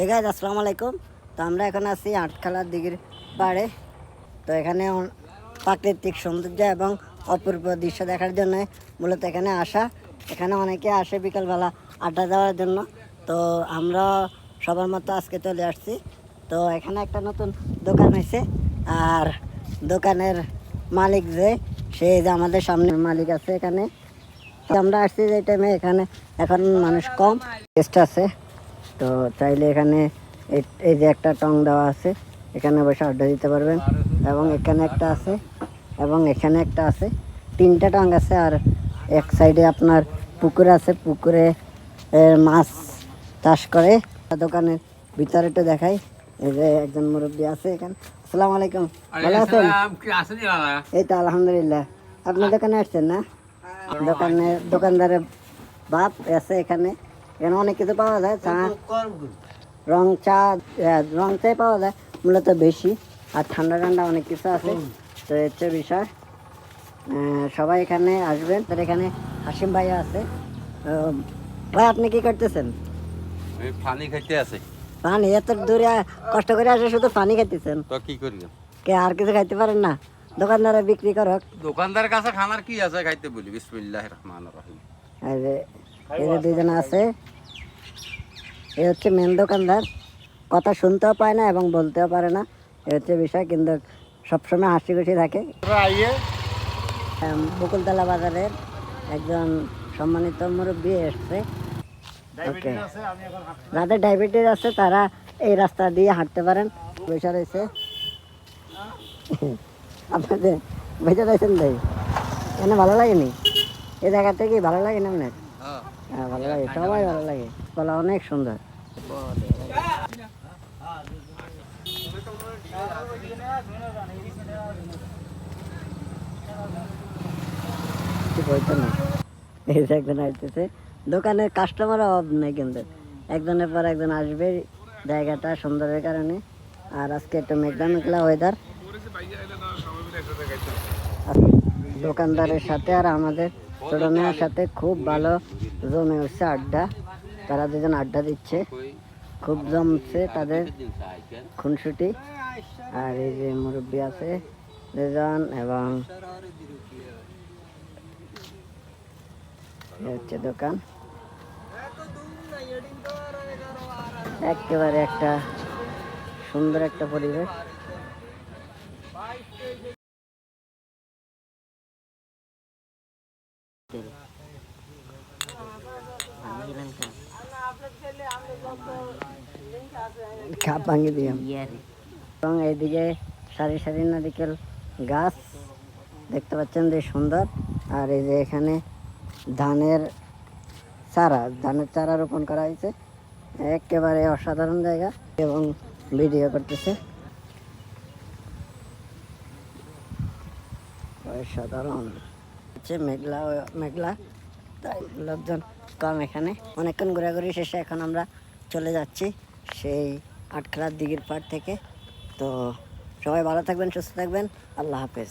এই গাইজ আসসালামু আলাইকুম তো আমরা এখন আছি আটখালার দিঘির পাড়ে। তো এখানে প্রাকৃতিক সৌন্দর্য এবং অপূর্ব দৃশ্য দেখার জন্য মূলত এখানে আসা। এখানে অনেকে আসে বিকালবেলা আড্ডা দেওয়ার জন্য। তো আমরা সবার মতো আজকে চলে আসছি। তো এখানে একটা নতুন দোকান হয়েছে। আর দোকানের মালিক যে, সে যে আমাদের সামনে মালিক আছে এখানে। তো আমরা আসছি যে টাইমে এখানে এখন মানুষ কম গেস্ট আছে। তো চাইলে এখানে এই- যে একটা টং দেওয়া আছে এখানে বসে আড্ডা দিতে পারবেন। এবং এখানে একটা আছে এবং এখানে একটা আছে। তিনটা টং আছে আর এক সাইডে আপনার পুকুর আছে। পুকুরে মাছ চাষ করে। দোকানের ভিতরে একটু দেখাই। এই যে একজন মুরব্বী আছে এখানে। আসসালামু আলাইকুম। ভালো আছেন? এই তো আলহামদুলিল্লাহ। আপনার দোকানে আসছেন না? দোকানে দোকানদারের বাপ আছে এখানে। এখানে অনেক কিছু পাওয়া যায় চা রং চা রং চাই পাওয়া যায় মূলত বেশি। আর ঠান্ডা ঠান্ডা অনেক কিছু আছে। তো এর হচ্ছে বিষয় সবাই এখানে আসবেন। তার এখানে হাসিম ভাইয়া আছে। ভাই আপনি কি করতেছেন? আমি পানি খাইতে আছে। পানি? এত দূরে কষ্ট করে আসে শুধু পানি খাইতেছেন? তো কি করি কে আর কিছু খাইতে পারেন না? দোকানদারে বিক্রি করক। দোকানদার কাছে খানার কি আছে খাইতে বলি। বিসমিল্লাহ রহমান রহিম। যে এই যে দুইজন আছে এ হচ্ছে মেন দোকানদার। কথা শুনতেও পায় না এবং বলতেও পারে না। এ হচ্ছে বিষয় কিন্তু সবসময় হাসি খুশি থাকে বকুলতলা বাজারের একজন সম্মানিত মুরব্বী এসছে। ওকে যাদের ডায়াবেটিস আছে তারা এই রাস্তা দিয়ে হাঁটতে পারেন। বসে রয়েছে। আপনাদের বসে রয়েছেন ভাই? এখানে ভালো লাগেনি? এই জায়গাতে কি ভালো লাগে না আপনার? হ্যাঁ ভালো লাগে সবাই ভালো লাগে। কলা অনেক সুন্দর। ঠিক না? এই যে একজন আসতেছে। দোকানের কাস্টমার অভাব নেই কিন্তু। একজনের পর একজন আসবে জায়গাটা সুন্দরের কারণে। আর আজকে একটু মেঘলা মেঘলা ওয়েদার দোকানদারের সাথে আর আমাদের ছোট মেয়ের সাথে খুব ভালো জমে উঠছে আড্ডা। তারা দুজন আড্ডা দিচ্ছে। খুব জমছে তাদের খুনসুটি। আর এই যে মুরব্বী আছে দুজন এবং হচ্ছে দোকান। একেবারে একটা সুন্দর একটা পরিবেশ। খাপ ভাঙি দিলাম এবং এইদিকে সারি সারি নারিকেল গাছ দেখতে পাচ্ছেন যে সুন্দর। আর এই যে এখানে ধানের চারা ধানের চারা রোপণ করা হয়েছে। একেবারে অসাধারণ জায়গা এবং ভিডিও করতেছে। অসাধারণ। হচ্ছে মেঘলা মেঘলা। তাই লোকজন কম এখানে। অনেকক্ষণ ঘোরাঘুরি শেষে এখন আমরা চলে যাচ্ছি সেই আটখেলার দিঘির পাড় থেকে। তো সবাই ভালো থাকবেন, সুস্থ থাকবেন। আল্লাহ হাফেজ।